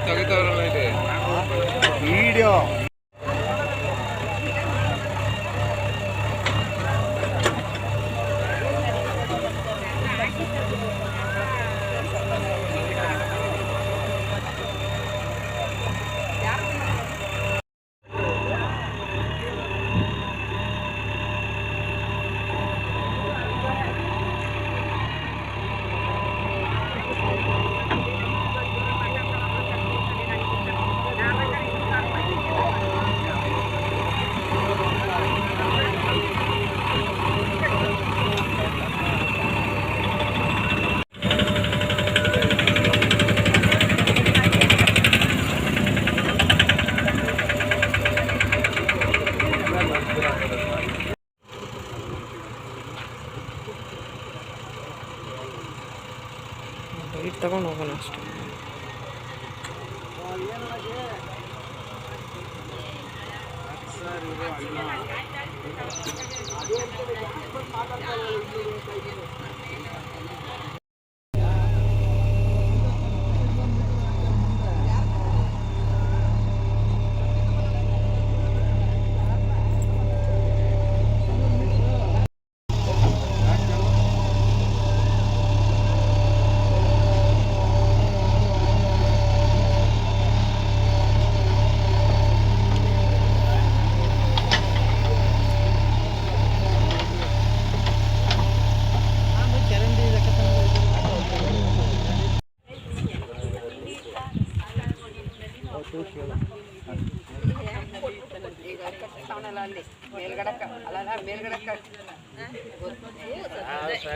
ತೆಗಿತಾವ್ರಲ್ಲ ಇದೆ video byte ತಗೊಂಡು ಹೋಗೋಣ ಅಷ್ಟೇ.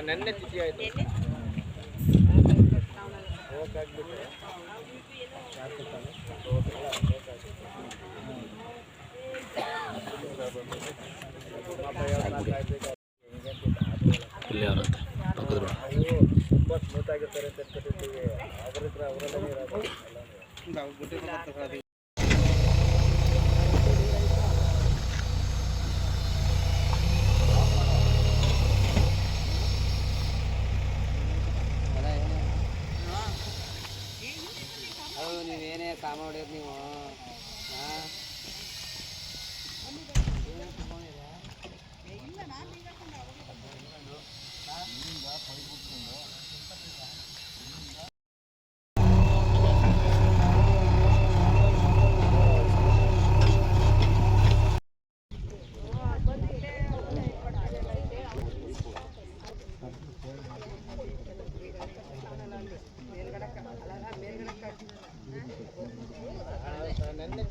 ನೆನ್ನೆ ತಿಥಿ ಆಯ್ತು ಇಲ್ಲಿ ಅವರಂತೆ ಪಕ್ಕದ road. ತುಂಬ ಸ್ಮೂತ್ ಆಗಿರ್ತಾರೆ ಅಂತ ಅನ್ಕೊಂಡಿರ್ತೀವಿ ಅವ್ರ ಹತ್ರ ಅವರಲ್ಲೇ ಇರೋದು ಅದು ಕಾಮ ಹೊಡಿಯೋದು ನೀವು?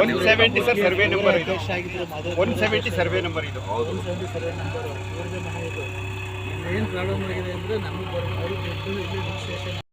One seventy sir survey number ಇದು. ಒನ್ ಸೆವೆಂಟಿ ಸರ್ವೆ ನಂಬರ್ ಇದು. ಏನು ಪ್ರಾಬ್ಲಮ್ ಆಗಿದೆ ಅಂದರೆ ನಮಗೆ ಬರೋ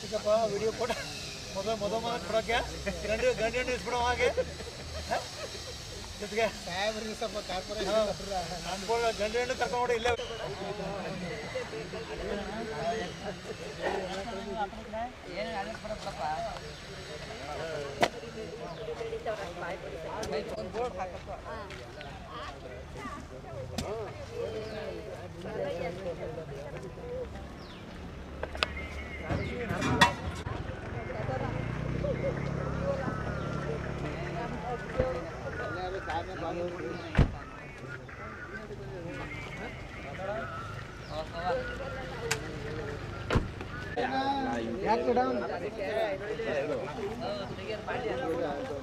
ಚಿಕ್ಕಪ್ಪ ವಿಡಿಯೋ ಮೊದಲು ಮೊದಲು ಮಾತು ಕೊಡೋಕೆ ಗಂಡು ಗಂಡು ಗಂಡು ಇಸ್ಬಿಡೋ ಹಾಗೆ? ಜೊತೆಗೆ. ಸಾಹೇಬ್ರಿಗೆ ಸ್ವಲ್ಪ ಕಾರ್ಪೊರೇಟ್ ಅನ್ಕೊಳ್ಳ ಗಂಡು ಗಂಡು ಕರ್ಕೊಂಡು ಇಲ್ಲೇ. ಮಾಡಿದ್ರೆ ಹೇಳ್ತೀವಿ ಅವತ್ತು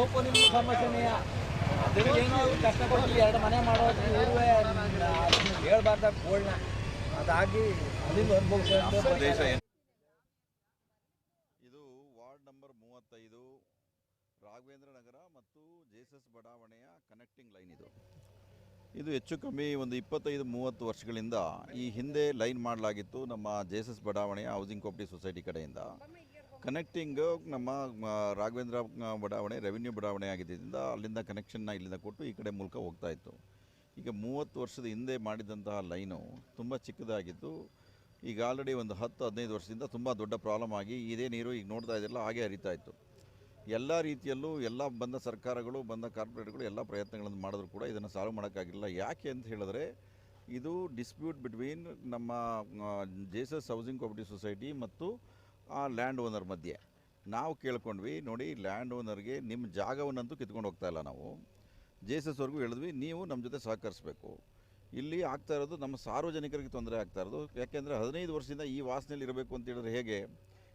ಓಪನಿಂಗ್ ಕಷ್ಟಪಟ್ಟು ಎರಡು ಮನೆ ಮಾಡೋದು ಇರುವೆ ಹೇಳ್ಬಾರ್ದ ಗೋಲ್ಡ್ನ ಅದಾಗಿ ಅಲ್ಲಿಂದ ಅನುಭವಿಸ ಇದು ವಾರ್ಡ್ ನಂಬರ್ ಮೂವತ್ತೈದು ರಾಘವೇಂದ್ರ ನಗರ ಮತ್ತು ಜೇಸಸ್ ಬಡಾವಣೆಯ ಕನೆಕ್ಟಿಂಗ್ ಲೈನ್ ಇದು. ಇದು ಹೆಚ್ಚು ಕಮ್ಮಿ ಒಂದು ಇಪ್ಪತ್ತೈದು ಮೂವತ್ತು ವರ್ಷಗಳಿಂದ ಈ ಹಿಂದೆ ಲೈನ್ ಮಾಡಲಾಗಿತ್ತು ನಮ್ಮ ಜೇಸಸ್ ಬಡಾವಣೆಯ ಹೌಸಿಂಗ್ ಕೋಆಪರೇಟಿವ್ ಸೊಸೈಟಿ ಕಡೆಯಿಂದ. ಕನೆಕ್ಟಿಂಗ್ ನಮ್ಮ ರಾಘವೇಂದ್ರ ಬಡಾವಣೆ ರೆವಿನ್ಯೂ ಬಡಾವಣೆ ಆಗಿದ್ದರಿಂದ ಅಲ್ಲಿಂದ ಕನೆಕ್ಷನ್ನ ಇಲ್ಲಿಂದ ಕೊಟ್ಟು ಈ ಕಡೆ ಮೂಲಕ ಹೋಗ್ತಾ ಇತ್ತು. ಈಗ ಮೂವತ್ತು ವರ್ಷದ ಹಿಂದೆ ಮಾಡಿದಂತಹ ಲೈನು ತುಂಬ ಚಿಕ್ಕದಾಗಿದ್ದು ಈಗ ಆಲ್ರೆಡಿ ಒಂದು ಹತ್ತು, ಹದಿನೈದು ವರ್ಷದಿಂದ ತುಂಬ ದೊಡ್ಡ ಪ್ರಾಬ್ಲಮ್ ಆಗಿ ಇದೇ ನೀರು ಈಗ ನೋಡ್ತಾ ಇದ್ದಿಲ್ಲ ಹಾಗೆ ಹರಿತಾ ಇತ್ತು. ಎಲ್ಲ ರೀತಿಯಲ್ಲೂ ಎಲ್ಲ ಬಂದ ಸರ್ಕಾರಗಳು, ಬಂದ ಕಾರ್ಪೊರೇಟ್ಗಳು ಎಲ್ಲ ಪ್ರಯತ್ನಗಳನ್ನು ಮಾಡಿದ್ರು ಕೂಡ ಇದನ್ನು ಸಾಲ್ವ್ ಮಾಡೋಕ್ಕಾಗಿಲ್ಲ. ಯಾಕೆ ಅಂತ ಹೇಳಿದ್ರೆ, ಇದು ಡಿಸ್ಪ್ಯೂಟ್ ಬಿಟ್ವೀನ್ ನಮ್ಮ ಜೇಸಸ್ ಹೌಸಿಂಗ್ ಕೋಪರೇಟಿವ್ ಸೊಸೈಟಿ ಮತ್ತು ಆ ಲ್ಯಾಂಡ್ ಓನರ್ ಮಧ್ಯೆ. ನಾವು ಕೇಳ್ಕೊಂಡ್ವಿ, ನೋಡಿ ಲ್ಯಾಂಡ್ ಓನರ್ಗೆ ನಿಮ್ಮ ಜಾಗವನ್ನಂತೂ ಕಿತ್ಕೊಂಡು ಹೋಗ್ತಾ ಇಲ್ಲ ನಾವು. ಎಸ್ವರೆಗೂ ಹೇಳಿದ್ವಿ, ನೀವು ನಮ್ಮ ಜೊತೆ ಸಹಕರಿಸಬೇಕು. ಇಲ್ಲಿ ಆಗ್ತಾ ಇರೋದು ನಮ್ಮ ಸಾರ್ವಜನಿಕರಿಗೆ ತೊಂದರೆ ಆಗ್ತಾ ಇರೋದು. ಯಾಕೆಂದರೆ ಹದಿನೈದು ವರ್ಷದಿಂದ ಈ ವಾಸನೆಯಲ್ಲಿ ಇರಬೇಕು ಅಂತ ಹೇಳಿದ್ರೆ ಹೇಗೆ?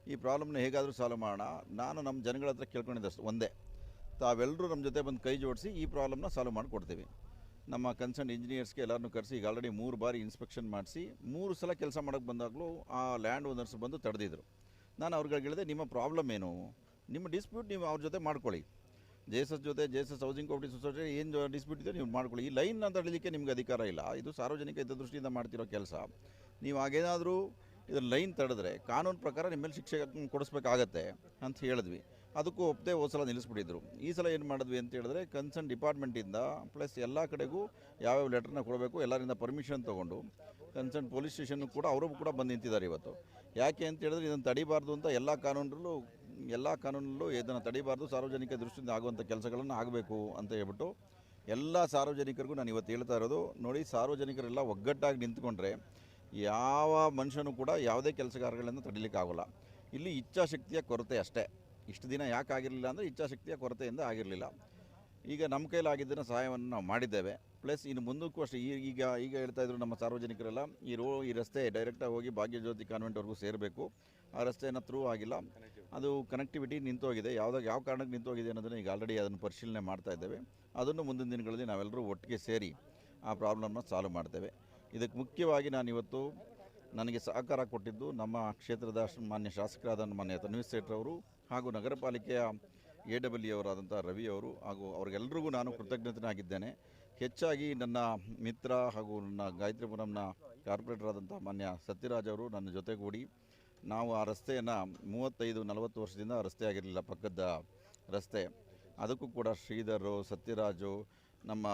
ಈ ಪ್ರಾಬ್ಲಮ್ನ ಹೇಗಾದರೂ ಸಾಲ್ವ್ ಮಾಡೋಣ. ನಾನು ನಮ್ಮ ಜನಗಳ ಹತ್ರ ಕೇಳ್ಕೊಂಡಿದ್ದಷ್ಟು ಒಂದೇ. ತಾವೆಲ್ಲರೂ ನಮ್ಮ ಜೊತೆ ಬಂದು ಕೈ ಜೋಡಿಸಿ ಈ ಪ್ರಾಬ್ಲಮ್ನ ಸಾಲ್ವ್ ಮಾಡಿಕೊಡ್ತೀವಿ. ನಮ್ಮ ಕನ್ಸರ್ನ್ ಇಂಜಿನಿಯರ್ಸ್ಗೆ ಎಲ್ಲರನ್ನೂ ಕರೆಸಿ, ಈಗ ಆಲ್ರೆಡಿ ಮೂರು ಬಾರಿ ಇನ್ಸ್ಪೆಕ್ಷನ್ ಮಾಡಿಸಿ, ಮೂರು ಸಲ ಕೆಲಸ ಮಾಡೋಕ್ಕೆ ಬಂದಾಗಲೂ ಆ ಲ್ಯಾಂಡ್ ಓನರ್ಸ್ ಬಂದು ತಡೆದಿದ್ರು. ನಾನು ಅವ್ರಿಗೆ ಹೇಳಿದೆ, ನಿಮ್ಮ ಪ್ರಾಬ್ಲಮ್ ಏನು? ನಿಮ್ಮ ಡಿಸ್ಪ್ಯೂಟ್ ನೀವು ಅವ್ರ ಜೊತೆ ಮಾಡ್ಕೊಳ್ಳಿ. ಜೆ ಎಸ್ ಎಸ್ ಜೊತೆ J S S housing cooperative society ಏನು ಡಿಸ್ಪ್ಯೂಟ್ ಇದೆ ನೀವು ಮಾಡ್ಕೊಳ್ಳಿ. ಈ ಲೈನ್ ಅಂತ ಹೇಳಲಿಕ್ಕೆ ನಿಮ್ಗೆ ಅಧಿಕಾರ ಇಲ್ಲ. ಇದು ಸಾರ್ವಜನಿಕ ಹಿತದೃಷ್ಟಿಯಿಂದ ಮಾಡ್ತಿರೋ ಕೆಲಸ. ನೀವು ಹಾಗೇನಾದರೂ ಇದರ ಲೈನ್ ತಡೆದ್ರೆ, ಕಾನೂನು ಪ್ರಕಾರ ನಿಮ್ಮ ಮೇಲೆ ಶಿಕ್ಷೆ ಕೊಡಿಸ್ಬೇಕಾಗತ್ತೆ ಅಂತ ಹೇಳಿದ್ವಿ. ಅದಕ್ಕೂ ಒಪ್ಪದೆ ಹೋದ ಸಲ ನಿಲ್ಲಿಸ್ಬಿಟ್ಟಿದ್ರು. ಈ ಸಲ ಏನು ಮಾಡಿದ್ವಿ ಅಂತ ಹೇಳಿದ್ರೆ ಕನ್ಸರ್ನ್ ಡಿಪಾರ್ಟ್ಮೆಂಟಿಂದ ಪ್ಲಸ್ ಎಲ್ಲ ಕಡೆಗೂ ಯಾವ್ಯಾವ ಲೆಟರ್ನ ಕೊಡಬೇಕು, ಎಲ್ಲರಿಂದ ಪರ್ಮಿಷನ್ ತೊಗೊಂಡು ಕನ್ಸರ್ನ್ ಪೊಲೀಸ್ ಸ್ಟೇಷನ್ ಕೂಡ ಅವರು ಕೂಡ ಬಂದು ನಿಂತಿದ್ದಾರೆ ಇವತ್ತು. ಯಾಕೆ ಅಂತ ಹೇಳಿದ್ರೆ ಇದನ್ನು ತಡಿಬಾರ್ದು ಅಂತ ಎಲ್ಲ ಕಾನೂನಲ್ಲೂ ಎಲ್ಲ ಕಾನೂನಲ್ಲೂ ಇದನ್ನು ತಡಿಬಾರ್ದು, ಸಾರ್ವಜನಿಕ ದೃಷ್ಟಿಯಿಂದ ಆಗುವಂಥ ಕೆಲಸಗಳನ್ನು ಆಗಬೇಕು ಅಂತ ಹೇಳ್ಬಿಟ್ಟು ಎಲ್ಲ ಸಾರ್ವಜನಿಕರಿಗೂ ನಾನು ಇವತ್ತು ಹೇಳ್ತಾ ಇರೋದು. ನೋಡಿ, ಸಾರ್ವಜನಿಕರೆಲ್ಲ ಒಗ್ಗಟ್ಟಾಗಿ ನಿಂತ್ಕೊಂಡ್ರೆ ಯಾವ ಮನುಷ್ಯನೂ ಕೂಡ ಯಾವುದೇ ಕೆಲಸಗಾರಗಳನ್ನು ತಡಿಲಿಕ್ಕಾಗೋಲ್ಲ ಇಲ್ಲಿ ಇಚ್ಛಾಶಕ್ತಿಯ ಕೊರತೆ ಅಷ್ಟೇ. ಇಷ್ಟು ದಿನ ಯಾಕೆ ಆಗಿರಲಿಲ್ಲ ಅಂದರೆ ಇಚ್ಛಾಶಕ್ತಿಯ ಕೊರತೆಯಿಂದ ಆಗಿರಲಿಲ್ಲ. ಈಗ ನಮ್ಮ ಕೈಲಾಗಿದ್ದನ್ನು ಸಹಾಯವನ್ನು ನಾವು ಮಾಡಿದ್ದೇವೆ. ಪ್ಲಸ್ ಇನ್ನು ಮುಂದಕ್ಕೂ ಅಷ್ಟೇ, ಈ- ಈಗ ಈಗ ಹೇಳ್ತಾ ಇದ್ರು ನಮ್ಮ ಸಾರ್ವಜನಿಕರೆಲ್ಲ ಈ ರೋ, ಈ ರಸ್ತೆ ಡೈರೆಕ್ಟಾಗಿ ಹೋಗಿ ಭಾಗ್ಯಜ್ಯೋತಿ ಕಾನ್ವೆಂಟ್ವರೆಗೂ ಸೇರಬೇಕು. ಆ ರಸ್ತೆಯನ್ನು ಥ್ರೂ ಆಗಿಲ್ಲ. ಅದು ಕನೆಕ್ಟಿವಿಟಿ ನಿಂತೋಗಿದೆ. ಯಾವುದಾಗ ಯಾವ ಕಾರಣಕ್ಕೆ ನಿಂತೋಗಿದೆ ಅನ್ನೋದನ್ನು ಈಗ ಆಲ್ರೆಡಿ ಅದನ್ನು ಪರಿಶೀಲನೆ ಮಾಡ್ತಾ ಇದ್ದೇವೆ. ಅದನ್ನು ಮುಂದಿನ ದಿನಗಳಲ್ಲಿ ನಾವೆಲ್ಲರೂ ಒಟ್ಟಿಗೆ ಸೇರಿ ಆ ಪ್ರಾಬ್ಲಮ್ನ ಸಾಲ್ವ್ ಮಾಡ್ತೇವೆ. ಇದಕ್ಕೆ ಮುಖ್ಯವಾಗಿ ನಾನು ಇವತ್ತು ನನಗೆ ಸಹಕಾರ ಕೊಟ್ಟಿದ್ದು ನಮ್ಮ ಕ್ಷೇತ್ರದ ಮಾನ್ಯ ಶಾಸಕರಾದ ಮಾನ್ಯ ತನ್ವೀರ್ ಸೇಠ್ರವರು ಹಾಗೂ ನಗರ ಪಾಲಿಕೆಯ ಎ ಡಬ್ಲ್ಯೂ ಅವರಾದಂಥ ರವಿ ಅವರು ಹಾಗೂ ಅವರಿಗೆಲ್ಲರಿಗೂ ನಾನು ಕೃತಜ್ಞತನಾಗಿದ್ದೇನೆ. ಹೆಚ್ಚಾಗಿ ನನ್ನ ಮಿತ್ರ ಹಾಗೂ ನನ್ನ ಗಾಯತ್ರಿಪುರಂನ ಕಾರ್ಪೊರೇಟರ್ ಆದಂಥ ಮಾನ್ಯ ಸತ್ಯರಾಜ್ ಅವರು ನನ್ನ ಜೊತೆಗೂಡಿ. ನಾವು ಆ ರಸ್ತೆಯನ್ನು ಮೂವತ್ತೈದು ನಲವತ್ತು ವರ್ಷದಿಂದ ರಸ್ತೆ ಆಗಿರಲಿಲ್ಲ ಪಕ್ಕದ ರಸ್ತೆ. ಅದಕ್ಕೂ ಕೂಡ ಶ್ರೀಧರು, ಸತ್ಯರಾಜು ನಮ್ಮ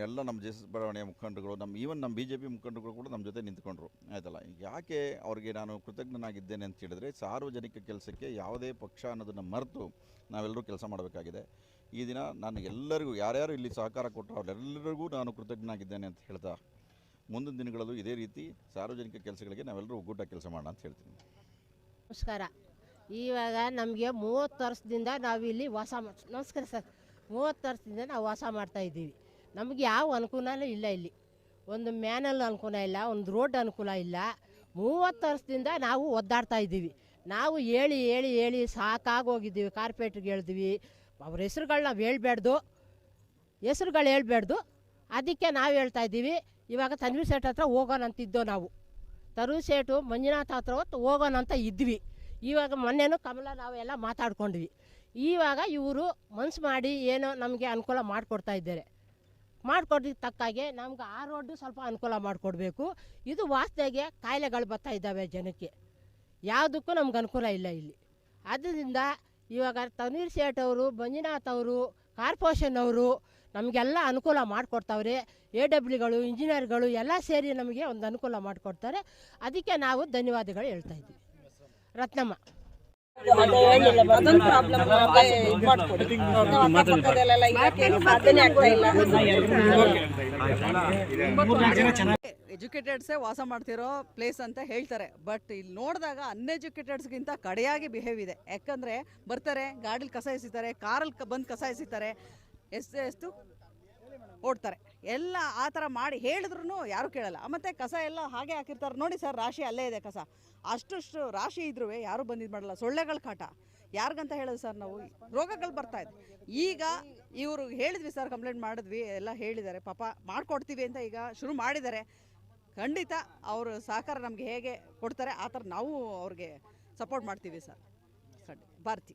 ಎಲ್ಲ ನಮ್ಮ ಜೆ ಎಸ್ ಬಡಾವಣೆಯ ಮುಖಂಡರುಗಳು, ನಮ್ಮ ಈವನ್ ನಮ್ಮ ಬಿ ಜೆ ಪಿ ಮುಖಂಡರುಗಳು ಕೂಡ ನಮ್ಮ ಜೊತೆ ನಿಂತ್ಕೊಂಡ್ರು. ಆಯ್ತಲ್ಲ? ಯಾಕೆ ಅವ್ರಿಗೆ ನಾನು ಕೃತಜ್ಞನಾಗಿದ್ದೇನೆ ಅಂತ ಹೇಳಿದ್ರೆ, ಸಾರ್ವಜನಿಕ ಕೆಲಸಕ್ಕೆ ಯಾವುದೇ ಪಕ್ಷ ಅನ್ನೋದನ್ನು ಮರೆತು ನಾವೆಲ್ಲರೂ ಕೆಲಸ ಮಾಡಬೇಕಾಗಿದೆ. ಈ ದಿನ ನಾನು ಎಲ್ಲರಿಗೂ, ಯಾರ್ಯಾರು ಇಲ್ಲಿ ಸಹಕಾರ ಕೊಟ್ಟರು ಅವರೆಲ್ಲರಿಗೂ ನಾನು ಕೃತಜ್ಞನಾಗಿದ್ದೇನೆ ಅಂತ ಹೇಳ್ತಾ, ಮುಂದಿನ ದಿನಗಳಲ್ಲೂ ಇದೇ ರೀತಿ ಸಾರ್ವಜನಿಕ ಕೆಲಸಗಳಿಗೆ ನಾವೆಲ್ಲರೂ ಒಗ್ಗೂಟ ಕೆಲಸ ಮಾಡೋಣ ಅಂತ ಹೇಳ್ತೀನಿ. ನಮಸ್ಕಾರ. ಇವಾಗ ನಮಗೆ ಮೂವತ್ತು ವರ್ಷದಿಂದ ನಾವು ಇಲ್ಲಿ ವಾಸ ನಮಸ್ಕಾರ ಸರ್. ಮೂವತ್ತು ವರ್ಷದಿಂದ ನಾವು ವಾಸ ಮಾಡ್ತಾ ಇದ್ದೀವಿ. ನಮಗೆ ಯಾವ ಅನುಕೂಲನೂ ಇಲ್ಲ ಇಲ್ಲಿ. ಒಂದು ಮ್ಯಾನಲ್ ಅನುಕೂಲ ಇಲ್ಲ, ಒಂದು ರೋಡ್ ಅನುಕೂಲ ಇಲ್ಲ. ಮೂವತ್ತು ವರ್ಷದಿಂದ ನಾವು ಒದ್ದಾಡ್ತಾ ಇದ್ದೀವಿ. ನಾವು ಹೇಳಿ ಹೇಳಿ ಹೇಳಿ ಸಾಕಾಗೋಗಿದ್ದೀವಿ. ಕಾರ್ಪೊರೇಟ್ರಿಗೆ ಹೇಳಿದ್ವಿ. ಅವ್ರ ಹೆಸ್ರುಗಳು ನಾವು ಹೇಳ್ಬಾರ್ದು ಹೆಸ್ರುಗಳು ಹೇಳ್ಬಾರ್ದು ಅದಕ್ಕೆ ನಾವು ಹೇಳ್ತಾ ಇದ್ದೀವಿ. ಇವಾಗ ತನ್ವೀರ್ ಸೇಟ್ ಹತ್ರ ಹೋಗೋಣ ಅಂತಿದ್ದೋ ನಾವು. ತರು ಸೇಟು ಮಂಜುನಾಥ ಹತ್ರ ಹೋಗೋಣ ಅಂತ ಇದ್ವಿ. ಇವಾಗ ಮೊನ್ನೆನೂ ಕಮಲ ನಾವೆಲ್ಲ ಮಾತಾಡ್ಕೊಂಡ್ವಿ. ಇವಾಗ ಇವರು ಮನ್ಸು ಮಾಡಿ ಏನೋ ನಮಗೆ ಅನುಕೂಲ ಮಾಡಿಕೊಡ್ತಾ ಇದ್ದಾರೆ. ಮಾಡಿಕೊಟ್ಟಿದ್ದ ತಕ್ಕಾಗೆ ನಮ್ಗೆ ಆ ರೋಡು ಸ್ವಲ್ಪ ಅನುಕೂಲ ಮಾಡಿಕೊಡ್ಬೇಕು. ಇದು ವಾಸ್ತೆಗೆ ಕಾಯಿಲೆಗಳು ಬರ್ತಾ ಇದ್ದಾವೆ ಜನಕ್ಕೆ. ಯಾವುದಕ್ಕೂ ನಮ್ಗೆ ಅನುಕೂಲ ಇಲ್ಲ ಇಲ್ಲಿ. ಆದ್ದರಿಂದ ಇವಾಗ ತನೀರ್ ಸೇಠ್ ಅವರು, ಮಂಜುನಾಥ್ ಅವರು, ಕಾರ್ಪೊರೇಷನ್ ಅವರು ನಮಗೆಲ್ಲ ಅನುಕೂಲ ಮಾಡಿಕೊಡ್ತಾವ್ರೆ. ಎ ಡಬ್ಲ್ಯೂಗಳು ಇಂಜಿನಿಯರ್ಗಳು ಎಲ್ಲ ಸೇರಿ ನಮಗೆ ಒಂದು ಅನುಕೂಲ ಮಾಡಿಕೊಡ್ತಾರೆ. ಅದಕ್ಕೆ ನಾವು ಧನ್ಯವಾದಗಳು ಹೇಳ್ತಾ ಇದ್ದೀವಿ. ರತ್ನಮ್ಮ. ಅದೊಂದು ಪ್ರಾಬ್ಲಮ್ ಇದು ಮಾಡ್ಕೊಡಿ ನಾವು ಅಕ್ಕಪಕ್ಕದಲ್ಲೆಲ್ಲ ಇರಕ್ಕೆ ಸಾಧ್ಯನೇ ಆಗ್ತಾ ಇಲ್ಲ. ಎಜುಕೇಟೆಡ್ಸೇ ವಾಸ ಮಾಡ್ತಿರೋ ಪ್ಲೇಸ್ ಅಂತ ಹೇಳ್ತಾರೆ. ಬಟ್ ಇಲ್ಲಿ ನೋಡಿದಾಗ ಅನ್ಎಜುಕೇಟೆಡ್ಸ್ಗಿಂತ ಕಡೆಯಾಗಿ ಬಿಹೇವ್ ಇದೆ. ಯಾಕಂದರೆ ಬರ್ತಾರೆ ಗಾಡೀಲಿ ಕಸ ಎಸಿತಾರೆ ಕಾರಲ್ಲಿ ಬಂದು ಕಸ ಎಸಿತಾರೆ. ಎಷ್ಟು ಎಷ್ಟು? ಓಡ್ತಾರೆ. ಎಲ್ಲ ಆ ಥರ ಮಾಡಿ ಹೇಳಿದ್ರು ಯಾರು ಕೇಳಲ್ಲ. ಮತ್ತು ಕಸ ಎಲ್ಲ ಹಾಗೆ ಹಾಕಿರ್ತಾರೆ. ನೋಡಿ ಸರ್, ರಾಶಿ ಅಲ್ಲೇ ಇದೆ ಕಸ. ಅಷ್ಟಷ್ಟು ರಾಶಿ ಇದ್ರೂ ಯಾರು ಬಂದಿದ್ದು ಮಾಡಲ್ಲ. ಸೊಳ್ಳೆಗಳ ಕಾಟ. ಯಾರಿಗಂತ ಹೇಳೋದು ಸರ್ ನಾವು? ರೋಗಗಳು ಬರ್ತಾ ಇದೆ. ಈಗ ಇವರು ಹೇಳಿದ್ವಿ ಸರ್ ಕಂಪ್ಲೇಂಟ್ ಮಾಡಿದ್ವಿ, ಎಲ್ಲ ಹೇಳಿದ್ದಾರೆ. ಪಾಪ ಮಾಡಿಕೊಡ್ತೀವಿ ಅಂತ ಈಗ ಶುರು ಮಾಡಿದ್ದಾರೆ. ಖಂಡಿತ ಅವರು ಸಹಕಾರ ನಮಗೆ ಹೇಗೆ ಕೊಡ್ತಾರೆ, ಆ ಥರ ನಾವು ಅವ್ರಿಗೆ ಸಪೋರ್ಟ್ ಮಾಡ್ತೀವಿ ಸರ್. ಖಂಡಿತ ಭಾರತಿ